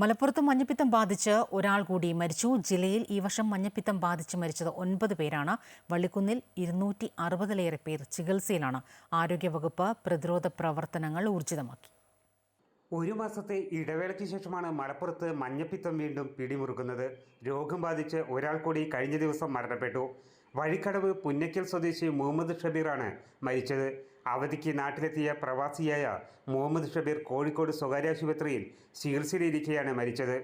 മലപ്പുറത്ത് മഞ്ഞപ്പിത്തം ബാധിച്ച് ഒരാൾ കൂടി മരിച്ചു. ജില്ലയിൽ ഈ വർഷം മഞ്ഞപ്പിത്തം ബാധിച്ച് മരിച്ചത് ഒൻപത് പേരാണ്. വള്ളിക്കുന്നിൽ ഇരുന്നൂറ്റി അറുപതിലേറെ പേർ ചികിത്സയിലാണ്. ആരോഗ്യവകുപ്പ് പ്രതിരോധ പ്രവർത്തനങ്ങൾ ഊർജിതമാക്കി. ഒരു മാസത്തെ ഇടവേളയ്ക്ക് ശേഷമാണ് മലപ്പുറത്ത് മഞ്ഞപ്പിത്തം വീണ്ടും പിടിമുറുക്കുന്നത്. രോഗം ബാധിച്ച് ഒരാൾ കൂടി കഴിഞ്ഞ ദിവസം മരണപ്പെട്ടു. വഴിക്കടവ് പുന്നയ്ക്കൽ സ്വദേശി മുഹമ്മദ് ഷബീറാണ് മരിച്ചത്. അവധിക്ക് നാട്ടിലെത്തിയ പ്രവാസിയായ മുഹമ്മദ് ഷബീർ കോഴിക്കോട് സ്വകാര്യ ആശുപത്രിയിൽ ചികിത്സയിലിരിക്കെയാണ് മരിച്ചത്.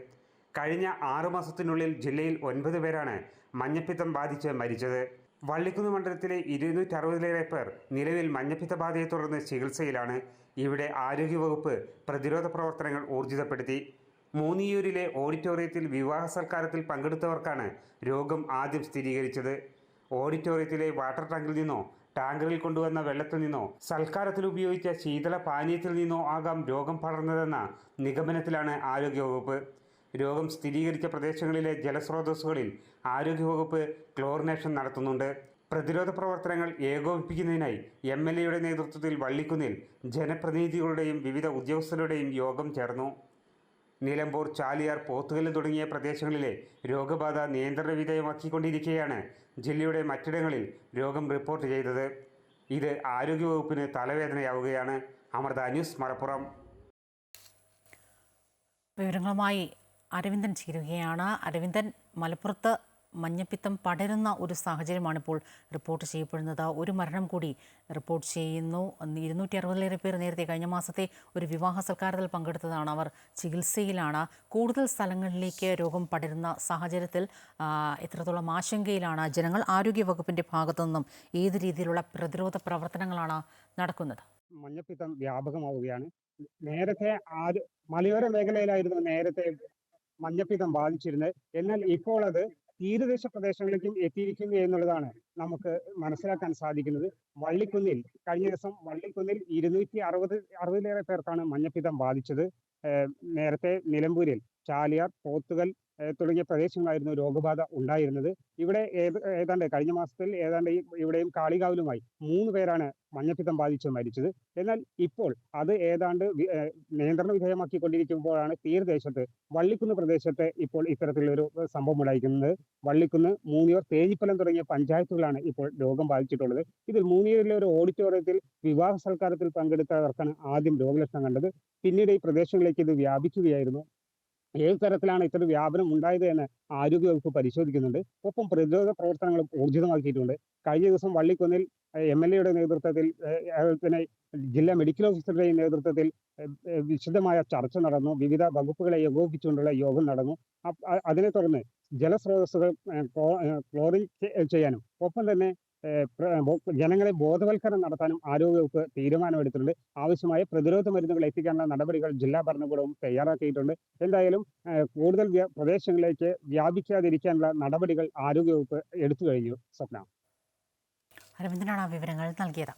കഴിഞ്ഞ ആറു മാസത്തിനുള്ളിൽ ജില്ലയിൽ ഒൻപത് പേരാണ് മഞ്ഞപ്പിത്തം ബാധിച്ച് മരിച്ചത്. വള്ളിക്കുന്ന് മണ്ഡലത്തിലെ ഇരുന്നൂറ്റി അറുപതിലേറെ പേർ നിലവിൽ മഞ്ഞപ്പിത്ത ബാധയെ തുടർന്ന് ചികിത്സയിലാണ്. ഇവിടെ ആരോഗ്യവകുപ്പ് പ്രതിരോധ പ്രവർത്തനങ്ങൾ ഊർജിതപ്പെടുത്തി. മൂന്നിയൂരിലെ ഓഡിറ്റോറിയത്തിൽ വിവാഹ സൽക്കാരത്തിൽ പങ്കെടുത്തവർക്കാണ് രോഗം ആദ്യം സ്ഥിരീകരിച്ചത്. ഓഡിറ്റോറിയത്തിലെ വാട്ടർ ടാങ്കിൽ നിന്നോ ടാങ്കറിൽ കൊണ്ടുവന്ന വെള്ളത്തിൽ നിന്നോ സൽക്കാരത്തിൽ ഉപയോഗിച്ച ശീതള പാനീയത്തിൽ നിന്നോ ആകാം രോഗം പടർന്നതെന്ന നിഗമനത്തിലാണ് ആരോഗ്യവകുപ്പ്. രോഗം സ്ഥിരീകരിച്ച പ്രദേശങ്ങളിലെ ജലസ്രോതസ്സുകളിൽ ആരോഗ്യവകുപ്പ് ക്ലോറിനേഷൻ നടത്തുന്നുണ്ട്. പ്രതിരോധ പ്രവർത്തനങ്ങൾ ഏകോപിപ്പിക്കുന്നതിനായി എം എൽ എയുടെ നേതൃത്വത്തിൽ വള്ളിക്കുന്നിൽ ജനപ്രതിനിധികളുടെയും വിവിധ ഉദ്യോഗസ്ഥരുടെയും യോഗം ചേർന്നു. നിലമ്പൂർ ചാലിയാർ പോത്തുകല്ല് തുടങ്ങിയ പ്രദേശങ്ങളിലെ രോഗബാധ നിയന്ത്രണ വിധേയമാക്കിക്കൊണ്ടിരിക്കെയാണ് ജില്ലയുടെ മറ്റിടങ്ങളിൽ രോഗം റിപ്പോർട്ട് ചെയ്തത്. ഇത് ആരോഗ്യവകുപ്പിന് തലവേദനയാവുകയാണ്. അമൃത ന്യൂസ് മലപ്പുറം. വിവരങ്ങളുമായി അരവിന്ദൻ ചേരുകയാണ്. അരവിന്ദൻ മലപ്പുറത്ത് മഞ്ഞപ്പിത്തം പടരുന്ന ഒരു സാഹചര്യമാണ് ഇപ്പോൾ റിപ്പോർട്ട് ചെയ്യപ്പെടുന്നത്. ഒരു മരണം കൂടി റിപ്പോർട്ട് ചെയ്യുന്നു. ഇരുന്നൂറ്റി അറുപതിലേറെ പേർ നേരത്തെ കഴിഞ്ഞ മാസത്തെ ഒരു വിവാഹ സൽക്കാരത്തിൽ പങ്കെടുത്തതാണ് അവർ. ചികിത്സയിലാണ്. കൂടുതൽ സ്ഥലങ്ങളിലേക്ക് രോഗം പടരുന്ന സാഹചര്യത്തിൽ എത്രത്തോളം ആശങ്കയിലാണ് ജനങ്ങൾ ആരോഗ്യവകുപ്പിന്റെ ഭാഗത്തു നിന്നും ഏത് രീതിയിലുള്ള പ്രതിരോധ പ്രവർത്തനങ്ങളാണ് നടക്കുന്നത്? മഞ്ഞപ്പിത്തം വ്യാപകമാവുകയാണ്. നേരത്തെ ആദ്യ മലയോര മേഖലയിലായിരുന്നു നേരത്തെ മഞ്ഞപ്പിത്തം ബാധിച്ചിരുന്നത്. എന്നാൽ ഇപ്പോൾ അത് തീരദേശ പ്രദേശങ്ങളിലേക്കും എത്തിയിരിക്കുന്നു എന്നുള്ളതാണ് നമുക്ക് മനസ്സിലാക്കാൻ സാധിക്കുന്നത്. വള്ളിക്കുന്നിൽ കഴിഞ്ഞ ദിവസം വള്ളിക്കുന്നിൽ ഇരുന്നൂറ്റി അറുപത് അറുപതിലേറെ പേർക്കാണ് മഞ്ഞപ്പിത്തം ബാധിച്ചത്. നേരത്തെ നിലമ്പൂരിൽ ചാലിയാർ പോത്തുകൽ തുടങ്ങിയ പ്രദേശങ്ങളായിരുന്നു രോഗബാധ ഉണ്ടായിരുന്നത്. ഇവിടെ ഏതാണ്ട് കഴിഞ്ഞ മാസത്തിൽ ഏതാണ്ട് ഇവിടെയും കാളികാവിലുമായി മൂന്ന് പേരാണ് മഞ്ഞപ്പിത്തം ബാധിച്ച് മരിച്ചത്. എന്നാൽ ഇപ്പോൾ അത് ഏതാണ്ട് നിയന്ത്രണ വിധേയമാക്കിക്കൊണ്ടിരിക്കുമ്പോഴാണ് തീരദേശത്ത് വള്ളിക്കുന്ന് പ്രദേശത്ത് ഇപ്പോൾ ഇത്തരത്തിലൊരു സംഭവം ഉണ്ടായിരിക്കുന്നത്. വള്ളിക്കുന്ന് മൂന്നിയൂർ തേഞ്ഞിപ്പലം തുടങ്ങിയ പഞ്ചായത്തുകളാണ് ഇപ്പോൾ രോഗം ബാധിച്ചിട്ടുള്ളത്. ഇതിൽ മൂന്നിയൂരിലെ ഒരു ഓഡിറ്റോറിയത്തിൽ വിവാഹ സൽക്കാരത്തിൽ പങ്കെടുത്തവർക്കാണ് ആദ്യം രോഗലക്ഷണം കണ്ടത്. പിന്നീട് ഈ പ്രദേശങ്ങളിലേക്ക് ഇത് വ്യാപിക്കുകയായിരുന്നു. ഏത് തരത്തിലാണ് ഇത്തരം വ്യാപനം ഉണ്ടായത് എന്ന് ആരോഗ്യവകുപ്പ് പരിശോധിക്കുന്നുണ്ട്. ഒപ്പം പ്രതിരോധ പ്രവർത്തനങ്ങളും ഊർജിതമാക്കിയിട്ടുണ്ട്. കഴിഞ്ഞ ദിവസം വള്ളിക്കുന്നിൽ എം എൽ എയുടെ നേതൃത്വത്തിൽ തന്നെ ജില്ലാ മെഡിക്കൽ ഓഫീസറുടെയും നേതൃത്വത്തിൽ വിശദമായ ചർച്ച നടന്നു. വിവിധ വകുപ്പുകളെ ഏകോപിപ്പിച്ചുകൊണ്ടുള്ള യോഗം നടന്നു. അതിനെ തുടർന്ന് ജലസ്രോതസ്സുകൾ ക്ലോറിൻ ചെയ്യാനും ഒപ്പം തന്നെ ജനങ്ങളെ ബോധവൽക്കരണം നടത്താനും ആരോഗ്യവകുപ്പ് തീരുമാനമെടുത്തിട്ടുണ്ട്. ആവശ്യമായ പ്രതിരോധ മരുന്നുകൾ എത്തിക്കാനുള്ള നടപടികൾ ജില്ലാ ഭരണകൂടവും തയ്യാറാക്കിയിട്ടുണ്ട്. എന്തായാലും കൂടുതൽ പ്രദേശങ്ങളിലേക്ക് വ്യാപിക്കാതിരിക്കാനുള്ള നടപടികൾ ആരോഗ്യവകുപ്പ് എടുത്തു കഴിഞ്ഞു. സ്വപ്ന. അരവിന്ദനാണ് വിവരങ്ങൾ നൽകിയത്.